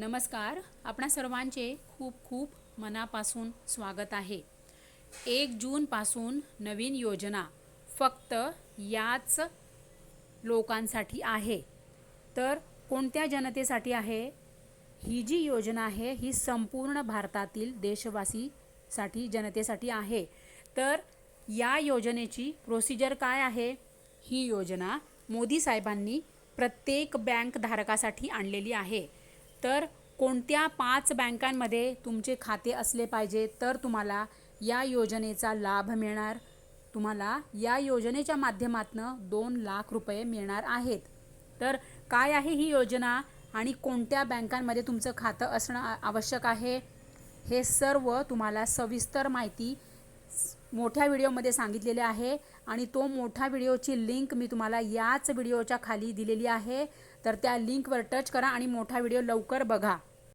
नमस्कार. आपणा सर्वांचे खूप खूप मनापासून स्वागत आहे. एक जूनपासून नवीन योजना फक्त याच लोकांसाठी आहे. तर कोणत्या जनतेसाठी आहे? ही जी योजना आहे ही संपूर्ण भारतातील देशवासीसाठी जनतेसाठी आहे. तर या योजनेची प्रोसिजर काय आहे? ही योजना मोदी साहेबांनी प्रत्येक बँक धारकासाठी आणलेली आहे. तर कोणत्या पाच बँकांमध्ये तुमचे खाते असले पाहिजे तर तुम्हाला या योजनेचा लाभ मिळणार. तुम्हाला या योजनेच्या माध्यमातून दोन लाख रुपये मिळणार आहेत. तर काय आहे ही योजना आणि कोणत्या बँकांमध्ये तुमचं खातं असणं आवश्यक आहे? हे सर्व तुम्हाला सविस्तर माहिती मोठ्या व्हिडिओमध्ये सांगितलेले आहे आणि तो मोठा व्हिडिओची लिंक मी तुम्हाला याच व्हिडिओच्या खाली दिलेली आहे. तर त्या लिंकवर टच करा आणि मोठा व्हिडिओ लवकर बघा.